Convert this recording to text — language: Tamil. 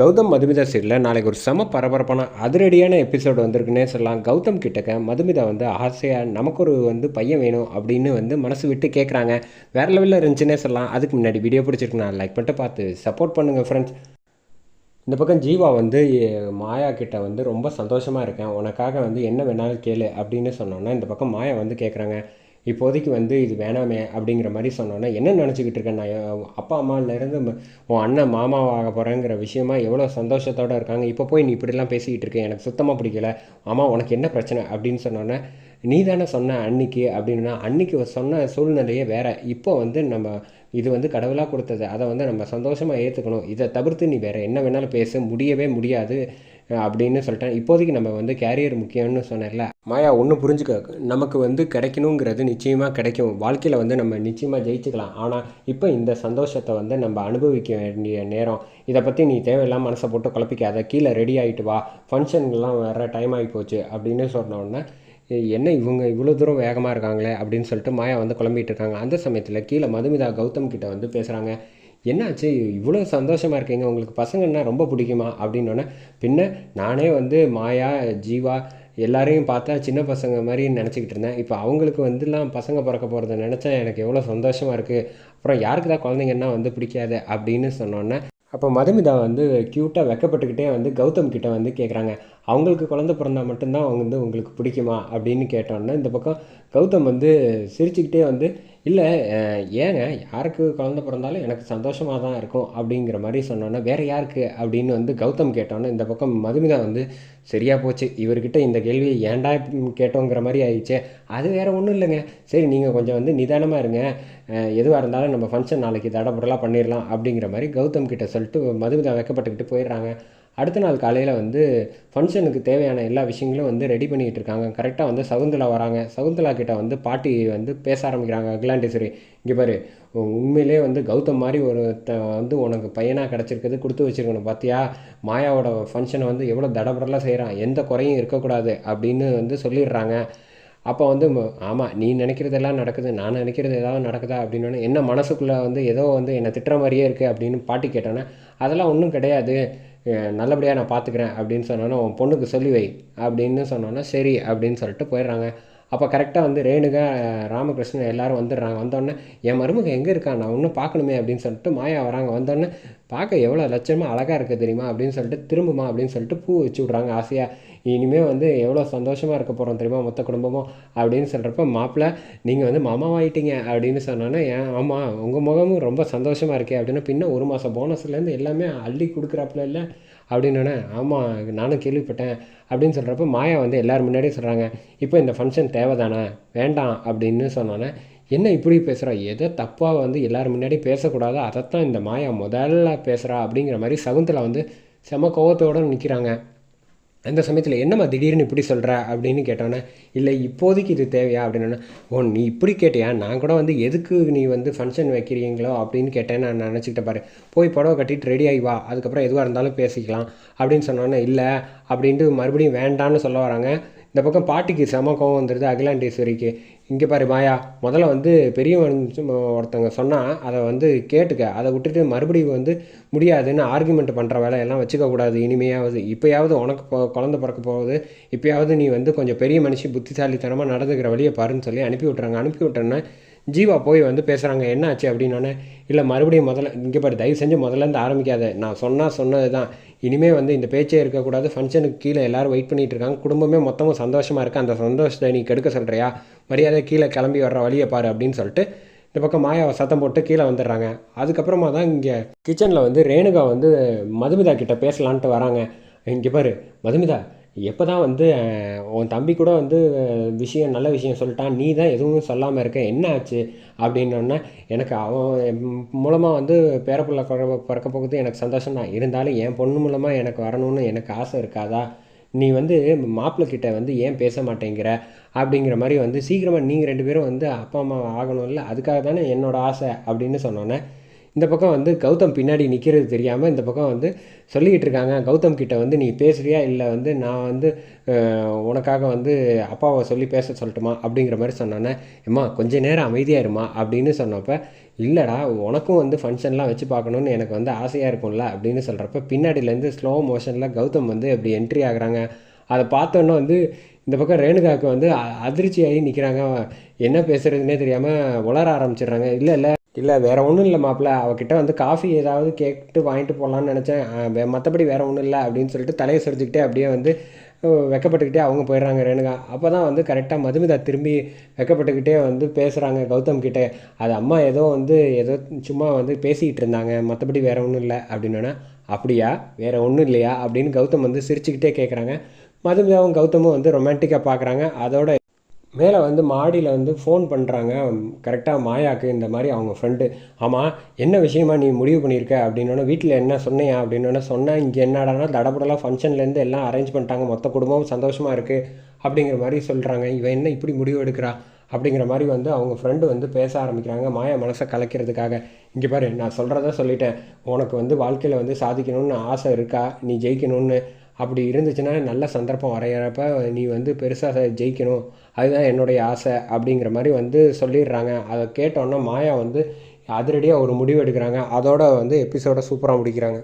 கௌதம் மதுமிதா சீரியலில் நாளைக்கு ஒரு செம பரபரப்பான அதிரடியான எபிசோடு வந்திருக்குன்னே சொல்லலாம். கௌதம் கிட்டக்க மதுமிதா வந்து ஆசையாக நமக்கு ஒரு வந்து பையன் வேணும் அப்படின்னு வந்து மனசு விட்டு கேட்குறாங்க வேறு லெவலில் இருந்துச்சுன்னே சொல்லலாம். அதுக்கு முன்னாடி வீடியோ பிடிச்சிருக்குண்ணா நான் லைக் பண்ணிட்டு பார்த்து சப்போர்ட் பண்ணுங்கள் ஃப்ரெண்ட்ஸ் இந்த பக்கம் ஜீவா வந்து மாயா கிட்ட வந்து ரொம்ப சந்தோஷமாக இருக்கேன். உனக்காக வந்து என்ன வேணாலும் கேளு அப்படின்னு சொன்னோன்னா இந்த பக்கம் மாயா வந்து கேட்குறாங்க இப்போதைக்கு வந்து இது வேணாமே அப்படிங்கிற மாதிரி சொன்னோன்னா என்ன நினச்சிக்கிட்டு இருக்கேன் நான் அப்பா அம்மாலேருந்து உன் அண்ணன் மாமாவாக போகிறேங்கிற விஷயமா எவ்வளோ சந்தோஷத்தோடு இருக்காங்க? இப்போ போய் நீ இப்படிலாம் பேசிக்கிட்டு இருக்க. எனக்கு சுத்தமாக பிடிக்கல. ஆமா உனக்கு என்ன பிரச்சனை? அப்படின்னு சொன்னோன்னே நீ தானே சொன்ன அன்னைக்கு? அப்படின்னா அன்னைக்கு சொன்ன சூழ்நிலையே வேறு. இப்போ வந்து நம்ம இது வந்து கடவுளாக கொடுத்தது. அதை வந்து நம்ம சந்தோஷமாக ஏற்றுக்கணும் இதை தவிர்த்து நீ வேறு என்ன வேணாலும் பேச. முடியவே முடியாது. அப்படின்னு சொல்லிட்டேன் இப்போதைக்கு நம்ம வந்து கேரியர் முக்கியம்னு சொன்னேன்ல. மாயா ஒன்று புரிஞ்சுக்க. நமக்கு வந்து கிடைக்கணுங்கிறது நிச்சயமாக கிடைக்கும். வாழ்க்கையில் வந்து நம்ம நிச்சயமாக ஜெயிச்சுக்கலாம். ஆனால் இப்போ இந்த சந்தோஷத்தை வந்து நம்ம அனுபவிக்க வேண்டிய நேரம். இதை பற்றி நீ தேவையில்லாம மனசை போட்டு குழப்பிக்காத. கீழே ரெடி ஆகிட்டு வா. ஃபங்க்ஷன்கள்லாம் வர டைம் ஆகி போச்சு அப்படின்னு சொன்ன என்ன இவங்க இவ்வளோ தூரம் வேகமாக இருக்காங்களே? அப்படின்னு சொல்லிட்டு மாயா வந்து குழம்பிட்டு இருக்காங்க. அந்த சமயத்தில் கீழே மதுமிதா கௌதம் கிட்ட வந்து பேசுகிறாங்க என்னாச்சு? இவ்வளோ சந்தோஷமாக இருக்கீங்க. உங்களுக்கு பசங்கன்னா ரொம்ப பிடிக்குமா? அப்படின்னோடனே பின்ன நானே வந்து மாயா ஜீவா எல்லாரையும் பார்த்தா சின்ன பசங்க மாதிரி நினச்சிக்கிட்டு இருந்தேன். இப்போ அவங்களுக்கு வந்துலாம் பசங்க பிறக்க போகிறத நினச்சா எனக்கு எவ்வளோ சந்தோஷமாக இருக்குது அப்புறம் யாருக்கு தான் குழந்தைங்கன்னா வந்து பிடிக்காது? அப்படின்னு சொன்னோன்னே அப்போ மதுமிதா வந்து க்யூட்டாக வெக்கப்பட்டுக்கிட்டே வந்து கௌதம் கிட்டே வந்து கேட்குறாங்க அவங்களுக்கு குழந்தை பிறந்தா மட்டும்தான் அவங்க வந்து உங்களுக்கு பிடிக்குமா? அப்படின்னு கேட்டோன்னே இந்த பக்கம் கௌதம் வந்து சிரிச்சுக்கிட்டே வந்து இல்லை ஏங்க யாருக்கு குழந்தை பிறந்தாலும் எனக்கு சந்தோஷமாக தான் இருக்கும் அப்படிங்கிற மாதிரி சொன்னோன்னே வேறு யாருக்கு அப்படின்னு வந்து கௌதம் கேட்டோன்னே இந்த பக்கம் மதுமிதா வந்து சரியாக போச்சு இவர்கிட்ட இந்த கேள்வியை ஏன்டா கேட்டோங்கிற மாதிரி ஆயிடுச்சு அது வேறு ஒன்றும் இல்லைங்க. சரி நீங்கள் கொஞ்சம் வந்து நிதானமாக இருங்க. எதுவாக இருந்தாலும் நம்ம ஃபங்க்ஷன் நாளைக்கு தடபுடலாக பண்ணிடலாம் அப்படிங்கிற மாதிரி கௌதம் கிட்ட சொல்லிட்டு மதுமிதா வைக்கப்பட்டுக்கிட்டு போயிடுறாங்க. அடுத்த நாள் காலையில் வந்து ஃபங்க்ஷனுக்கு தேவையான எல்லா விஷயங்களும் வந்து ரெடி பண்ணிகிட்டு இருக்காங்க. கரெக்டாக வந்து சகுந்தலா வராங்க. சகுந்தலா கிட்ட வந்து பாட்டி வந்து பேச ஆரம்பிக்கிறாங்க. அகிலாண்டேஸ்வரி இங்கே பாரு உண்மையிலே வந்து கௌதம் மாதிரி ஒருத்த வந்து உனக்கு பையனாக கிடச்சிருக்குது கொடுத்து வச்சிருக்கணும். பார்த்தியா மாயாவோட ஃபங்க்ஷனை வந்து எவ்வளோ தடபடலாம் செய்கிறான் எந்த குறையும் இருக்கக்கூடாது அப்படின்னு வந்து சொல்லிடுறாங்க. அப்போ வந்து ஆமாம் நீ நினைக்கிறதெல்லாம் நடக்குது. நான் நினைக்கிறது ஏதாவது நடக்குதா அப்படின்னு என்ன மனசுக்குள்ளே வந்து ஏதோ வந்து என்னை திட்டுற மாதிரியே இருக்குது அப்படின்னு பாட்டி கேட்டோன்னே அதெல்லாம் ஒன்றும் கிடையாது. நல்லபடியாக நான் பார்த்துக்கிறேன் அப்படின்னு சொன்னோன்னே உன் பொண்ணுக்கு சொல்லி வை அப்படின்னு சொன்னோன்னே சரி அப்படின்னு சொல்லிட்டு போயிடுறாங்க. அப்போ கரெக்டாக வந்து ரேணுகா ராமகிருஷ்ணன் எல்லோரும் வந்துடுறாங்க. வந்தோடனே என் மருமக எங்கே இருக்கா? நான் இன்னும் பார்க்கணுமே அப்படின்னு சொல்லிட்டு மாயா வராங்க. வந்தோடனே பார்க்க எவ்வளோ லட்சமாக அழகாக இருக்குது தெரியுமா அப்படின்னு சொல்லிட்டு திரும்புமா அப்படின்னு சொல்லிட்டு பூ வச்சு விட்றாங்க ஆசையாக இனிமேல் வந்து எவ்வளோ சந்தோஷமாக இருக்க போகிறோம் தெரியுமா மொத்த குடும்பமும் அப்படின்னு சொல்கிறப்ப மாப்பிள்ளை நீங்கள் வந்து மாமாவாயிட்டீங்க அப்படின்னு சொன்னோன்னே ஏன் ஆமாம் உங்கள் முகமும் ரொம்ப சந்தோஷமாக இருக்கே அப்படின்னு பின்ன ஒரு மாதம் போனஸ்லேருந்து எல்லாமே அள்ளி கொடுக்குறாப்புல இல்லை அப்படின்னோடனே ஆமாம் நானும் கேள்விப்பட்டேன் அப்படின்னு சொல்கிறப்ப மாயா வந்து எல்லோரும் முன்னாடியும் சொல்கிறாங்க இப்போ இந்த ஃபங்க்ஷன் தேவைதானே? வேண்டாம் அப்படின்னு சொன்னோன்னே என்ன இப்படி பேசுகிறா எதை தப்பாக வந்து எல்லோரும் முன்னாடி பேசக்கூடாதோ அதைத்தான் இந்த மாயா முதல்ல பேசுகிறா அப்படிங்கிற மாதிரி சகுந்தலா வந்து செம கோவத்தோடு நிற்கிறாங்க அந்த சமயத்தில் என்னம்மா திடீர்னு இப்படி சொல்கிற அப்படின்னு கேட்டோன்னே இல்லை இப்போதைக்கு இது தேவையா? அப்படின்னா ஓ நீ இப்படி கேட்டியா? நான் கூட வந்து எதுக்கு நீ வந்து ஃபங்க்ஷன் வைக்கிறீங்களோ? அப்படின்னு கேட்டேன் நான் நினச்சிக்கிட்ட பாரு. போய் புடவை கட்டிட்டு ரெடி ஆகி வா. அதுக்கப்புறம் எதுவாக இருந்தாலும் பேசிக்கலாம். அப்படின்னு சொன்னோன்னே இல்லை அப்படின்ட்டு மறுபடியும் வேண்டான்னு சொல்ல வராங்க. இந்த பக்கம் பாட்டிக்கு செம கோவம் வந்துடுது அகிலாண்டேஸ்வரிக்கு. இங்கே பாரு மாயா முதல்ல வந்து பெரியவன் ஒருத்தங்க ஒருத்தவங்க சொன்னால் அதை வந்து கேட்டுக்க. அதை விட்டுட்டு மறுபடியும் வந்து முடியாதுன்னு ஆர்குமெண்ட் பண்ணுற வேலையெல்லாம் வச்சுக்கக்கூடாது இனிமையாவது இப்போயாவது உனக்கு குழந்த பிறக்க போகுது. இப்போயாவது நீ வந்து கொஞ்சம் பெரிய மனுஷி புத்திசாலித்தனமாக நடந்துக்கிற வழியை பாருன்னு சொல்லி அனுப்பி விட்றாங்க அனுப்பி விட்டோன்னே ஜீவா போய் வந்து பேசுகிறாங்க என்னாச்சு? அப்படின்னோடனே இல்லை மறுபடியும் முதல்ல இங்கே பாரு தயவு செஞ்சு முதல்லேருந்து ஆரம்பிக்காத. நான் சொன்னால் சொன்னது தான் இனிமேல் வந்து இந்த பேச்சே இருக்கக்கூடாது. ஃபங்க்ஷனுக்கு கீழே எல்லாரும் வெயிட் பண்ணிகிட்டு இருக்காங்க. குடும்பமே மொத்தமும் சந்தோஷமாக இருக்குது அந்த சந்தோஷத்தை நீ கெடுக்க சொல்கிறியா மரியாதை கீழே கிளம்பி வர்ற வழியை பாரு அப்படின்னு சொல்லிட்டு இந்த பக்கம் மாயாவை சத்தம் போட்டு கீழே வந்துடுறாங்க. அதுக்கப்புறமா தான் இங்கே கிச்சனில் வந்து ரேணுகா வந்து மதுமிதா கிட்டே பேசலான்ட்டு வராங்க. இங்கே பாரு மதுமிதா எப்போ தான் வந்து உன் தம்பி கூட வந்து விஷயம் நல்ல விஷயம் சொல்லிட்டான் நீ தான் எதுவும் சொல்லாமல் இருக்க என்ன ஆச்சு? அப்படின்னோடனே எனக்கு அவன் மூலமாக வந்து பேரப்புள்ள பிறக்க போகுது எனக்கு சந்தோஷம் தான். இருந்தாலும் என் பொண்ணு மூலமாக எனக்கு வரணும்னு எனக்கு ஆசை இருக்காதா? நீ வந்து மாப்பிள்ளை கிட்ட வந்து ஏன் பேச மாட்டேங்கிற? அப்படிங்கிற மாதிரி வந்து சீக்கிரமாக நீங்கள் ரெண்டு பேரும் வந்து அப்பா அம்மா ஆகணும்ல அதுக்காக தானே என்னோடய ஆசை? அப்படின்னு சொன்னோன்னே இந்த பக்கம் வந்து கௌதம் பின்னாடி நிற்கிறது தெரியாமல் இந்த பக்கம் வந்து சொல்லிக்கிட்டு இருக்காங்க. கௌதம் கிட்டே வந்து நீ பேசுறியா? இல்லை வந்து நான் வந்து உனக்காக வந்து அப்பாவை சொல்லி பேச சொல்லட்டுமா? அப்படிங்கிற மாதிரி சொன்னோன்னே எம்மா கொஞ்ச நேரம் அமைதியாக இருமா அப்படின்னு சொன்னப்போ இல்லைடா உனக்கும் வந்து ஃபங்க்ஷன்லாம் வச்சு பார்க்கணுன்னு எனக்கு வந்து ஆசையாக இருக்கும்ல அப்படின்னு சொல்கிறப்ப பின்னாடியிலேருந்து ஸ்லோ மோஷனில் கௌதம் வந்து அப்படி என்ட்ரி ஆகுறாங்க. அதை பார்த்தோன்னே வந்து இந்த பக்கம் ரேணுகாவுக்கு வந்து அ- அதிர்ச்சியாகி நிற்கிறாங்க என்ன பேசுகிறதுனே தெரியாமல் உளர ஆரம்பிச்சிடுறாங்க. இல்லை இல்லை இல்லை வேறு ஒன்றும் இல்லை மாப்பிள்ள அவகிட்ட வந்து காஃபி ஏதாவது கேட்டு வாங்கிட்டு போகலான்னு நினச்சேன். மற்றபடி வேறு ஒன்றும் இல்லை அப்படின்னு சொல்லிட்டு தலையை செஞ்சுக்கிட்டே அப்படியே வந்து வெக்கப்பட்டுக்கிட்டே அவங்க போயிடுறாங்க ரேணுகா. அப்போ தான் வந்து கரெக்டாக மதுமிதா திரும்பி வெக்கப்பட்டுக்கிட்டே வந்து பேசுகிறாங்க கௌதம் கிட்டே. அது அம்மா ஏதோ வந்து ஏதோ சும்மா வந்து பேசிக்கிட்டு இருந்தாங்க. மற்றபடி வேறு ஒன்றும் இல்லை அப்படின்னோன்னா அப்படியா? வேறு ஒன்றும் இல்லையா? அப்படின்னு கௌதம் வந்து சிரிச்சுக்கிட்டே கேட்குறாங்க மதுமிதாவும் கௌதமும் வந்து ரொமான்டிக்காக பார்க்குறாங்க அதோட மேலே வந்து மாடியில் வந்து ஃபோன் பண்ணுறாங்க. கரெக்டாக மாயாக்கு இந்த மாதிரி அவங்க ஃப்ரெண்டு ஆமாம் என்ன விஷயமா நீ முடிவு பண்ணியிருக்க? அப்படின்னோடனே வீட்டில் என்ன சொன்னியா? அப்படின்னோடனே சொன்னேன் இங்கே என்னடானா தடபுடலாம் ஃபங்க்ஷன்லேருந்து எல்லாம் அரேஞ்ச் பண்ணிட்டாங்க. மொத்த குடும்பமும் சந்தோஷமாக இருக்குது அப்படிங்கிற மாதிரி சொல்கிறாங்க இவன் என்ன இப்படி முடிவு எடுக்கிறா? அப்படிங்கிற மாதிரி வந்து அவங்க ஃப்ரெண்டு வந்து பேச ஆரம்பிக்கிறாங்க மாயா மனசை கலைக்கிறதுக்காக. இங்கே பாரு நான் சொல்கிறத சொல்லிட்டேன். உனக்கு வந்து வாழ்க்கையில் வந்து சாதிக்கணும்னு ஆசை இருக்கா? நீ ஜெயிக்கணும்னு. அப்படி இருந்துச்சுன்னா நல்ல சந்தர்ப்பம் வரைகிறப்ப நீ வந்து பெருசாக ஜெயிக்கணும். அதுதான் என்னுடைய ஆசை அப்படிங்கிற மாதிரி வந்து சொல்லிடுறாங்க. அதை கேட்டோன்னே மாயா வந்து அதிரடியாக ஒரு முடிவு எடுக்கிறாங்க. அதோட வந்து எபிசோட சூப்பராக முடிக்கிறாங்க.